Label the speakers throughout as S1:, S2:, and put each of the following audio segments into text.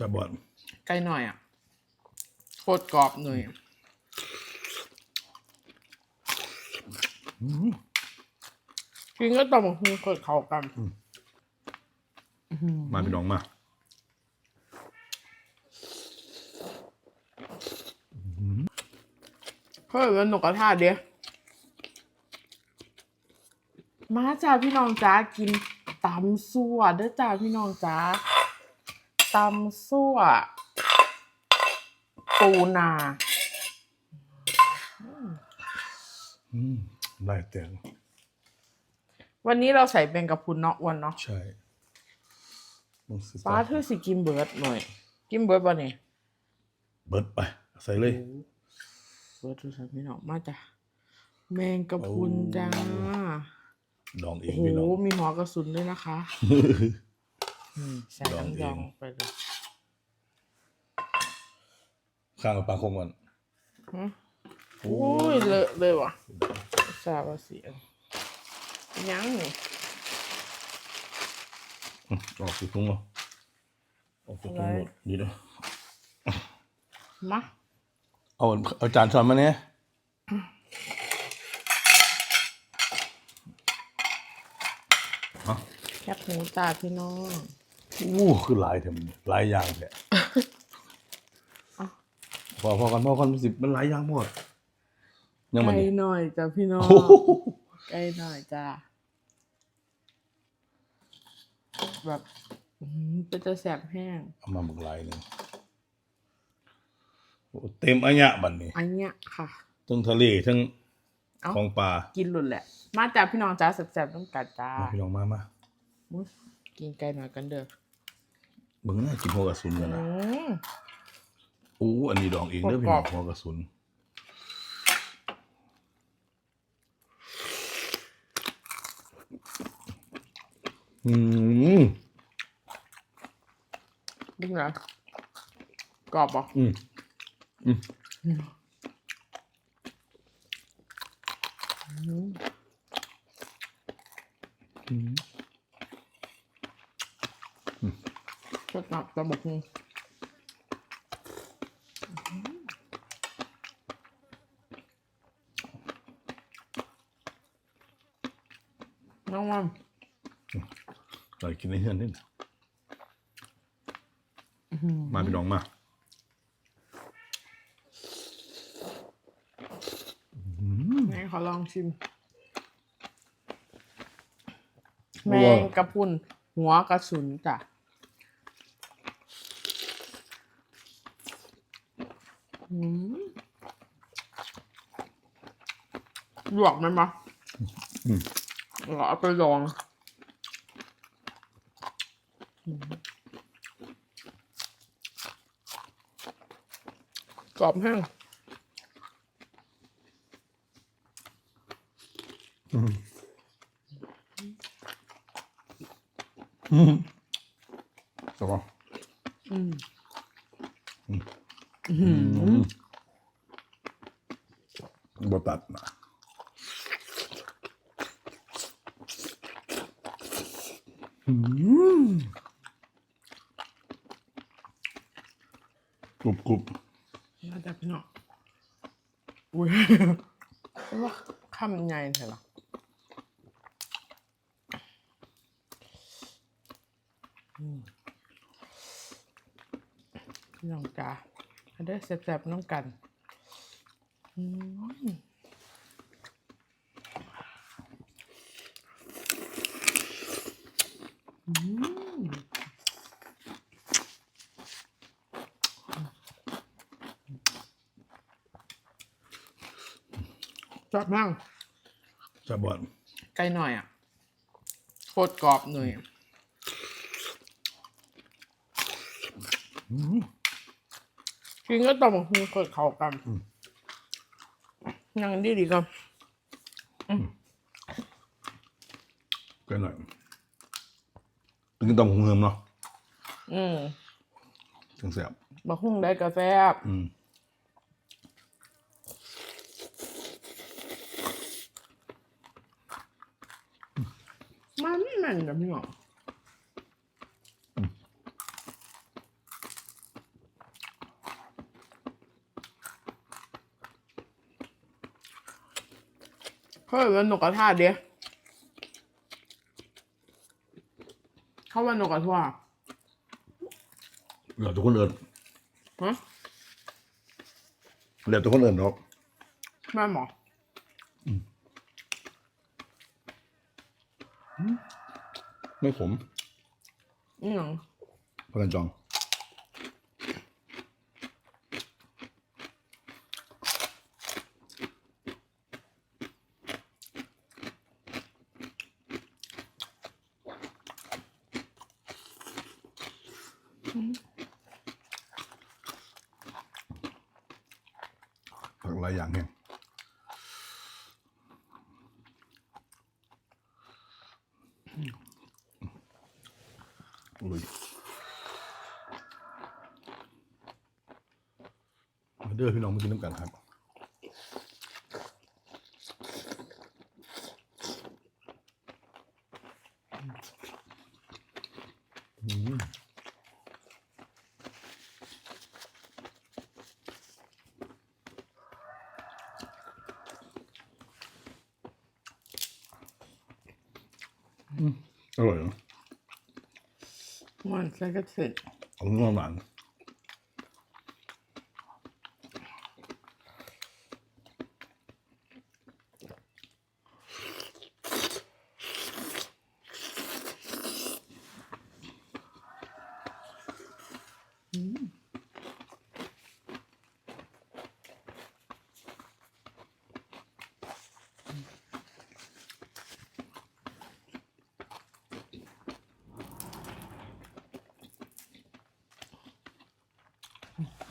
S1: จะบอด
S2: ไกลหน่อยอะ โคตรกรอบหน่อยกินก็ต้องมาคุยกับเขากัน
S1: มาพี่น้องมา
S2: เฮ้ยเป็นหนกกระทาเดียวมาจ้าพี่น้องจ้ากินตำซั่วเด้อจ้าพี่น้องจ้า ตำซั่ว ปูนา
S1: อืมไล่เตียง
S2: วันนี้เราใส่เป็นกระพุนเนาะอ้วันเนาะ
S1: ใช่มึงสิ
S2: ป้าเธอสิกินเบิร์ดหน่อย กินเบิร์ดป่ะเนี่ย
S1: เบิดไป ใส่เลย
S2: เบิร์ดทุกท่านพี่น้องมาจ้ะแมงกระพุนจ้า
S1: ดองเอ
S2: โอ้
S1: ง
S2: โห
S1: พี่น้อง
S2: มีหัวกระสุนด้วยนะคะ อืมใส่
S1: ลอง
S2: น้ำ
S1: เอง
S2: ยองไปเลย
S1: ข้างกับปลาคมกัน
S2: ฮะโอ้ยเลอะเลยว่ะซาบะเสียงยังนี่
S1: อืมออกสิทุ่งเหรอออกสิทุ่งหมดนี่เด้อ
S2: มา
S1: เอาเอาจานช้อนมาเนี่ย
S2: แคบหมูจ้าพี่น้อง
S1: อู้คือหลายเถอะมันหลายอย่างแท้
S2: อะ
S1: พอพอกันพอกันสิบมันหลายอย่างหมด ยังมัน
S2: ไกล
S1: นี่
S2: หน่อยจ้าพี่น้อง
S1: โอ้โห
S2: ไกลหน่อยจ้าแบบอื้อหือเป็นจะแสบแห้ง
S1: เอามาบักหลายหนึงโอ้เต็มอันเนี้ยบัดนี้
S2: อันเนี้ยค่ะ
S1: ทั้งทะเลทั้ง
S2: เอ้า
S1: ของปลา
S2: กินหลุดแหละ มาจ้าพี่น้องจ้าแสบๆต้องกัดจ้า
S1: มาพี่น้องมามา
S2: อุ๊ยกินไกลหน่อยกันเด้อ
S1: เบิ่งน่ากินหัวกระสุนกัน
S2: อื
S1: นะ
S2: ม
S1: อู้อันนี้ดองเองเด้อพี่น้อง
S2: กรอบ
S1: หัวกระสุนอืม
S2: ดึงเหรอกรอบป่ะ
S1: อืมอืมอืม
S2: ชดหนักตะบกหูน้องวัน
S1: เรากินในเฮือนนี่มาพี่น้องมา
S2: ไหนขอลองชิม แมงกระพรุนหัวกระสุนจ้ะอืม หยวกไหมมะ
S1: อืม
S2: เราเอาไปลองกรอบแห้ง
S1: สบาย
S2: อืม
S1: อืม บตัดนะอืมกรุบกรุบ
S2: น่าจะพี่น้องอุ้ยว่าคำใหญ่เถอะล่ะอืมพี่น้องจ้าให้ได้แซ่บๆน้องกัน ชอบนั่ง
S1: จะบอด
S2: ไกลหน่อยอะ โคตรกรอบหน่อยกินก็ต้องมาคุยกับเขากันยังดีดีๆกัน
S1: ก็หน่อย ตึงต้องหงเหิมเนาะ
S2: อืม
S1: ถึงแสบ
S2: บักหุ่งได้กาแฟ
S1: อืม
S2: มันไม่แม่นกับพี่หรอ เขาเรียกว่านกกระทาเดียเขาว่านกกระทา
S1: เหลือแต่คนอื่น
S2: ฮะ
S1: เหลือแต่คนอื่นเนาะ
S2: แม่หมอ
S1: ไม่ขม
S2: อือหยัง
S1: พกันจอง ผักหลายอย่างเนี่ยลุยเด้อพี่น้องมากินน้ำกันครับ อืม อร่อยเนอะ
S2: มั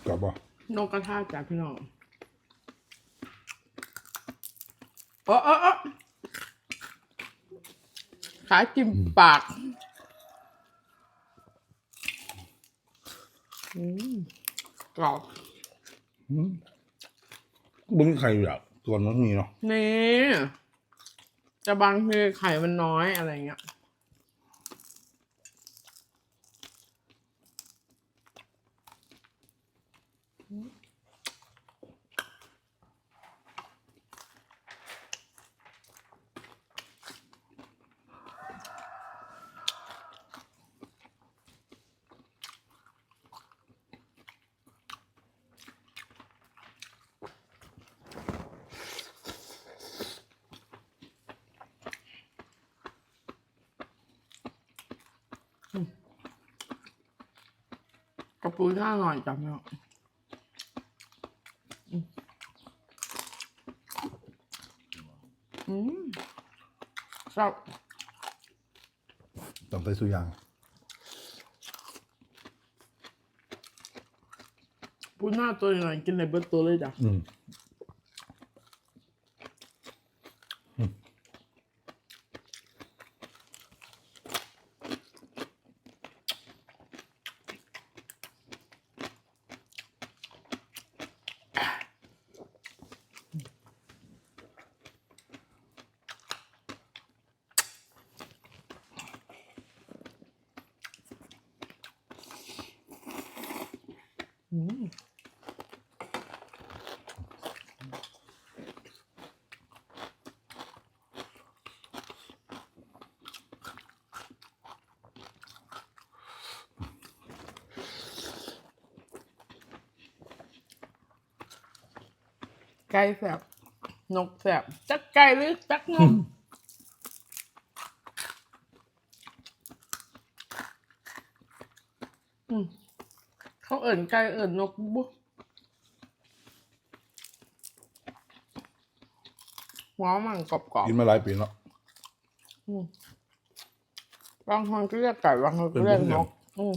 S2: กระเสร็จ
S1: เอาเนื้อหวานกรอบป่ะ
S2: นกกระทาจ้ะพี่น้องเออเออเออขาจิ้มปากอืมกรอบ
S1: บึ้งไข่อยากส่วนมันมีเนาะ
S2: นี่จะบางทีไข่มันน้อยอะไรเงี้ย กระปูน่าอร่อยจังเนี่ยอืมอืมชอบ
S1: ตำไทยสุยาง
S2: ปูน่าตัวใหญ่กินในเบิร์ตัวเลยจ้ะ
S1: อืม
S2: ไก่แสบนกแสบจักไก่หรือจักนกอืมเขาเอิ่นไก่เอิ่นนกบุ๊หัวมันกรอบ
S1: กินมาหลายปีแล้ว
S2: ๆอืมบางคนก็เรียกไก่บางคนก็เรียกนกอืม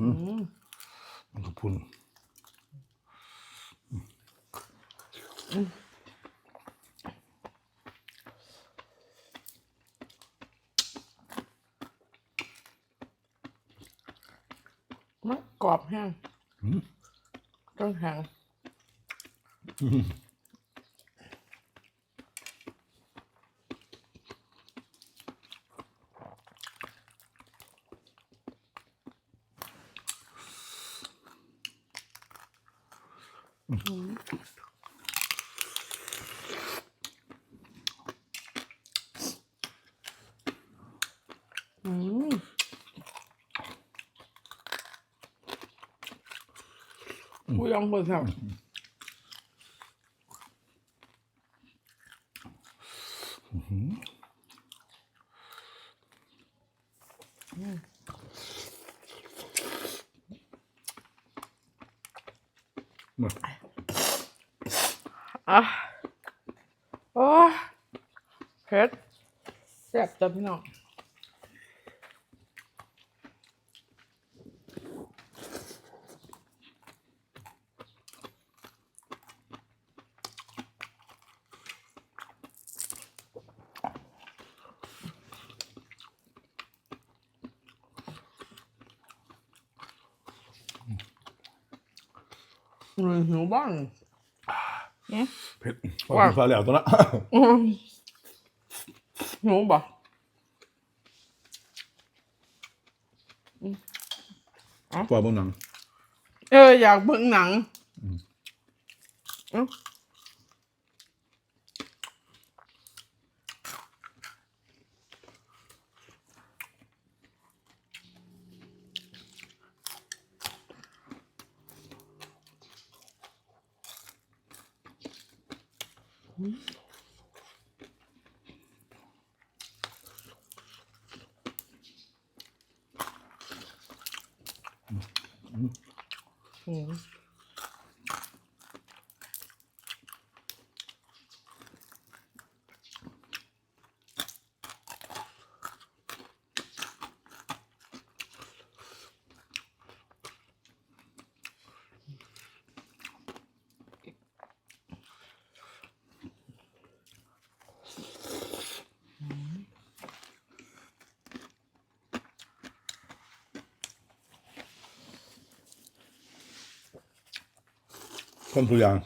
S2: อืม
S1: มันก็พุ่น
S2: มันกรอบแห้ง
S1: อืม
S2: ต้องแข็ง อืมกูยังเปิดแถว
S1: มา
S2: อะโอ้เผ็ดแซ่บจ้ะพี่น้องหนูหิ วบ้างเนี่ย
S1: เผ็ดพอกินฟ้าแล้วตัวละ
S2: อืมหิวบ่
S1: ฟ้าเบางหนัง
S2: เอออยากเบิ่งหนังเอ้า อืม
S1: คนตัวอย่าง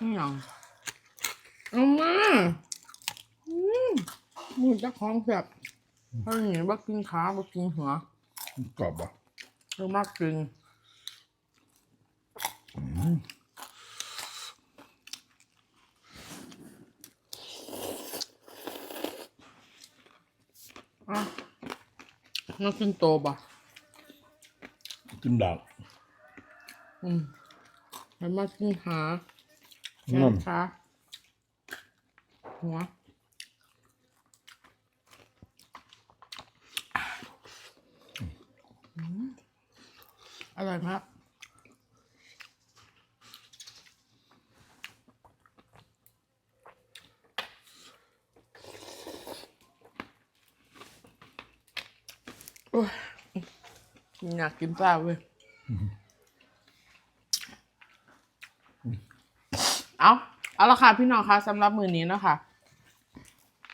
S2: นี่หยังเอามาอืมมือเจะคล้าของแบบถ้าอย่างนี้บักกินขาบักกินหัว
S1: กรอบป่ะ
S2: เออมากจริ มากินโตบ่ะ
S1: กินดาบ
S2: อืมให้มากินขาแข
S1: อื
S2: น
S1: ม
S2: ขาหัวอืมอร่อยมาก อยากกินปลาเว้ย เอาเอาละค่ะพี่น้องคะสำหรับมือนี้เนาะคะ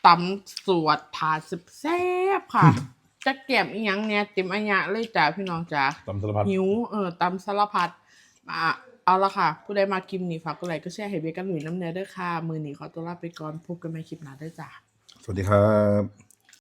S2: ตำสวดถาสิบแซ่บค่ะ จะแก็บอีหยังเนี่ยเต็มอัญญะเลยจ้าพี่น้องจ้า
S1: ตำสารพัด
S2: หิวเออตำสารพัดมาเอาละค่ะ ผู้ใดมากินนี่ฝากกดไลค์ก็แชร์ให้เบกันหนุ่ยน้ำเนื้อด้วยค่ะ มือนี้ขอตัวลาไปก่อนพบกันใหม่คลิปหน้าด้วยจ้า
S1: สวัสดีครับ